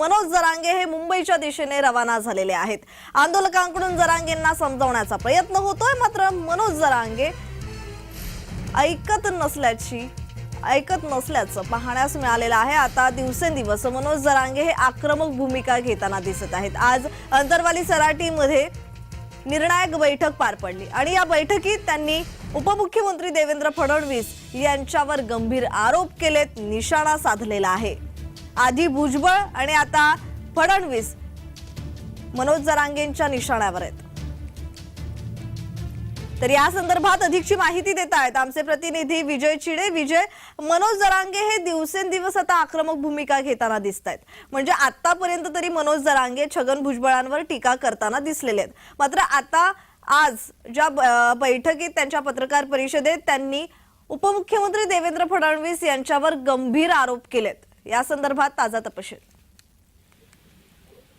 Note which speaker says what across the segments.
Speaker 1: मनोज जरांगे हे मुंबईच्या दिशेने रवाना झालेले आहेत. आंदोलकांकडून जरांगेंना समजावण्याचा प्रयत्न होतोय मात्र मनोज जरांगे ऐकत नसल्याची ऐकत नसल्याचं पाहण्यास मिळालेलं आहे. आता दिवसेंदिवस मनोज जरांगे हे आक्रमक भूमिका घेताना दिसत आहेत. आज अंतरवाली सराटीमध्ये निर्णायक बैठक पार पडली आणि या बैठकीत त्यांनी उपमुख्यमंत्री देवेंद्र फडणवीस यांच्यावर गंभीर आरोप केलेत निशाणा साधलेला आहे. आधी भुजबळ आणि आता फडणवीस मनोज जरांगेंच्या निशाण्यावर आहेत. तर या संदर्भात अधिकची माहिती देत आहेत आमचे प्रतिनिधी विजय चिडे. विजय मनोज जरांगे हे दिवसेंदिवस आता आक्रमक भूमिका घेताना दिसत आहेत. म्हणजे आतापर्यंत तरी मनोज जरांगे छगन भुजबळांवर टीका करताना दिसलेले आहेत. मात्र आता आज ज्या बैठकीत त्यांच्या पत्रकार परिषदेत त्यांनी उपमुख्यमंत्री देवेंद्र फडणवीस यांच्यावर गंभीर आरोप केलेत. या संदर्भात ताजा तपशील.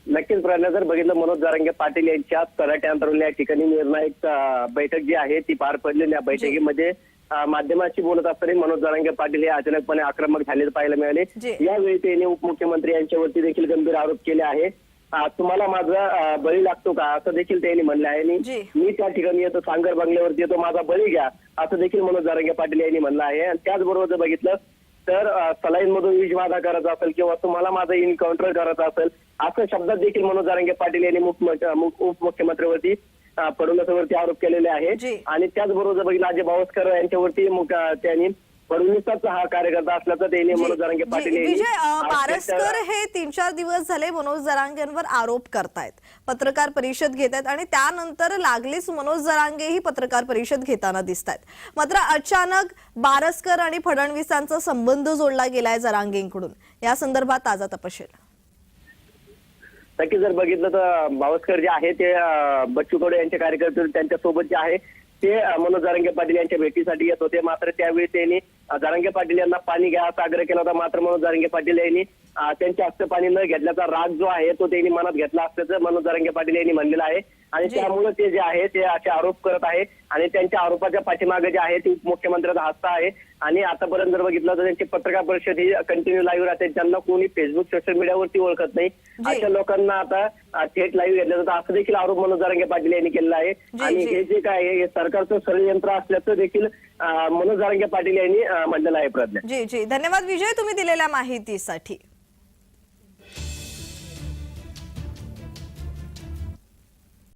Speaker 2: नक्कीच प्रयत्न जर बघितलं मनोज जारंगे पाटील यांच्या अंतरवल्या या ठिकाणी निर्णायक बैठक जी आहे ती पार पडलेली या बैठकीमध्ये माध्यमांशी बोलत असताना मनोज जारंगे पाटील हे अचानकपणे आक्रमक झालेले पाहायला मिळाले. यावेळी त्यांनी उपमुख्यमंत्री यांच्यावरती देखील गंभीर आरोप केले आहे तुम्हाला माझा बळी लागतो का? असं देखील त्यांनी म्हणलं आहे. आणि. मी त्या ठिकाणी येतो सांगर बंगल्यावरती येतो माझा बळी घ्या असं देखील मनोज जारंगे पाटील यांनी म्हणलं आहे. आणि त्याचबरोबर जर बघितलं तर सलाईन मधून वीज बाधा करायचा असेल किंवा तुम्हाला माझं इन्काउंटर करायचं असेल असं शब्दात देखील मनोज जारंगे पाटील यांनी मुख्य- मुख- उपमुख्यमंत्र्यावरती फडणवीसांवरती आरोप केलेले
Speaker 1: जी.
Speaker 2: आहे आणि त्याचबरोबर बघितलं अजय बावस्कर यांच्यावरती त्यांनी फडणवीसाचा हा कार्यकर्ता असल्याचं त्यांनी मनोज जारंगे पाटील
Speaker 1: जी- विजय अं, पारसकर हे तीन चार दिवस झाले मनोज जरांगेंवर आरोप करतायत. पत्रकार परिषद घेत आहेत आणि त्यानंतर लागलीच मनोज जरांगे ही पत्रकार परिषद घेताना दिसत आहेत मात्र अचानक बारसकर आणि फडणवीसांचा संबंध जोडला गेलाय जरांगेंकडून. या संदर्भात ताजा तपशील.
Speaker 2: नक्की जर बघितलं तर बावस्कर जे आहे ते अं, बच्चू कडू यांचे कार्यकर्ते त्यांच्यासोबत जे आहे ते मनोज जारंगे पाटील यांच्या भेटीसाठी येत होते. मात्र त्यावेळी त्यांनी जारंगे पाटील यांना पाणी घ्या असा आग्रह केला होता. मात्र मनोज जारंगे पाटील यांनी त्यांच्या हस्ते पाणी न घेतल्याचा राग जो आहे तो त्यांनी मनात घेतला असल्याचं मनोज जारंगे पाटील यांनी म्हणलेलं आहे. आणि. त्यामुळे ते जे आहे ते असे आरोप करत आहे. आणि त्यांच्या आरोपाच्या पाठीमागे जे आहे ते मुख्यमंत्र्याचा हस्ता आहे. आणि आतापर्यंत जर बघितलं तर त्यांची पत्रकार परिषद ही कंटिन्यू लाईव्ह राहते. ज्यांना कोणी फेसबुक सोशल मीडियावरती ओळखत नाही. अशा लोकांना आता थेट लाईव्ह घेतलं जातं. असं देखील आरोप मनोज जारंगे पाटील यांनी केलेला आहे. आणि. हे जे काय आहे हे सरकारचं षडयंत्र असल्याचं देखील मनोज जारंगे पाटील यांनी अं, आहे प्रज्ञा.
Speaker 1: जी जी. धन्यवाद विजय तुम्ही दिलेल्या माहितीसाठी.